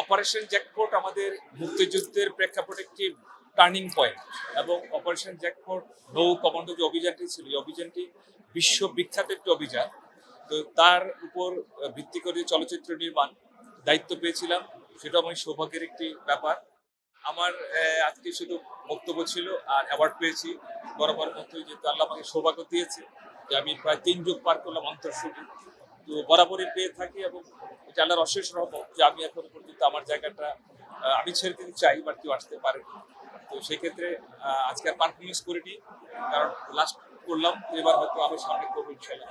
Operation jackpot আমাদের মুক্তিযুদ্ধের প্রেক্ষাপটে একটি টার্নিং পয়েন্ট এবং অপারেশন জ্যাকপট নৌ কমান্ডো যে অভিযানটি ছিল, এই অভিযানটি বিশ্ববিখ্যাত একটি অভিযান। তো তার উপর ভিত্তি করে চলচ্চিত্র নির্মাণ দায়িত্ব পেয়েছিলাম, সেটা আমার সৌভাগ্যের একটি ব্যাপার। আমার আজকে শুধু বক্তব্য ছিল আর অ্যাওয়ার্ড পেয়েছি। বরাবর মতোই যেহেতু আল্লাহ আমাকে সৌভাগ্য দিয়েছে যে আমি প্রায় তিন যুগ পার করলাম অন্তঃশুটি তো বরাবরই পেয়ে থাকি এবং এটা আল্লাহর অশেষ রহমত যে আমি এখন পর্যন্ত আমার জায়গাটা আমি ছেড়ে দিতে চাই বাট কেউ আসতে পারে তো সেক্ষেত্রে আজকে আর পারফরমেন্স করিনি কারণ লাস্ট করলাম এবার হয়তো আমি সামনে করব ইনশাল্লাহ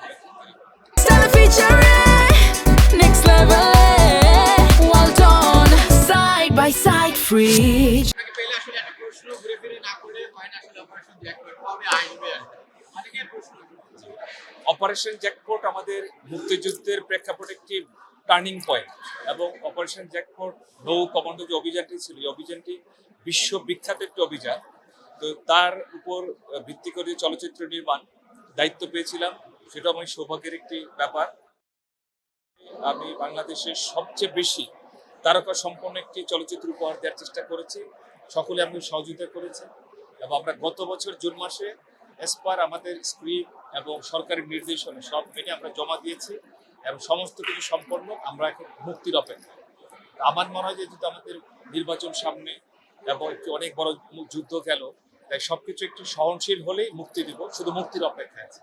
next level. Well done, side by side, free. আপনাকে পেলে আসলে একটা প্রশ্ন ঘুরে ফিরে না করে হয় না আসলে অপারেশন জ্যাকপট কবে আসবে অনেকের প্রশ্ন অপারেশন জ্যাকপট আমাদের মুক্তিযুদ্ধের প্রেক্ষাপটে একটি টার্নিং পয়েন্ট এবং অপারেশন জ্যাকপট নৌ কমান্ডো যে অভিযানটি ছিল, এই অভিযানটি বিশ্ববিখ্যাত একটি অভিযান। তো তার উপর ভিত্তি করে চলচ্চিত্র নির্মাণ দায়িত্ব পেয়েছিলাম। সেটা আমার সৌভাগ্যের একটি ব্যাপার। আমি বাংলাদেশের সবচেয়ে বেশি তারকা সম্পন্ন একটি চলচ্চিত্র উপহার দেওয়ার চেষ্টা করেছি। সকলে আমি সহযোগিতা করেছি এবং আমরা গত বছর জুন মাসে এসপার আমাদের স্ক্রিপ্ট এবং সরকারের নির্দেশনা, সব মেনে আমরা জমা দিয়েছি এবং সমস্ত কিছু সম্পন্ন আমরা এখন মুক্তির অপেক্ষা আমার মনে হয় যে যেহেতু আমাদের নির্বাচন সামনে এবং একটি অনেক বড় যুদ্ধ গেল, তাই সবকিছু একটু সহনশীল হলেই মুক্তি দিব, শুধু মুক্তির অপেক্ষা আছে।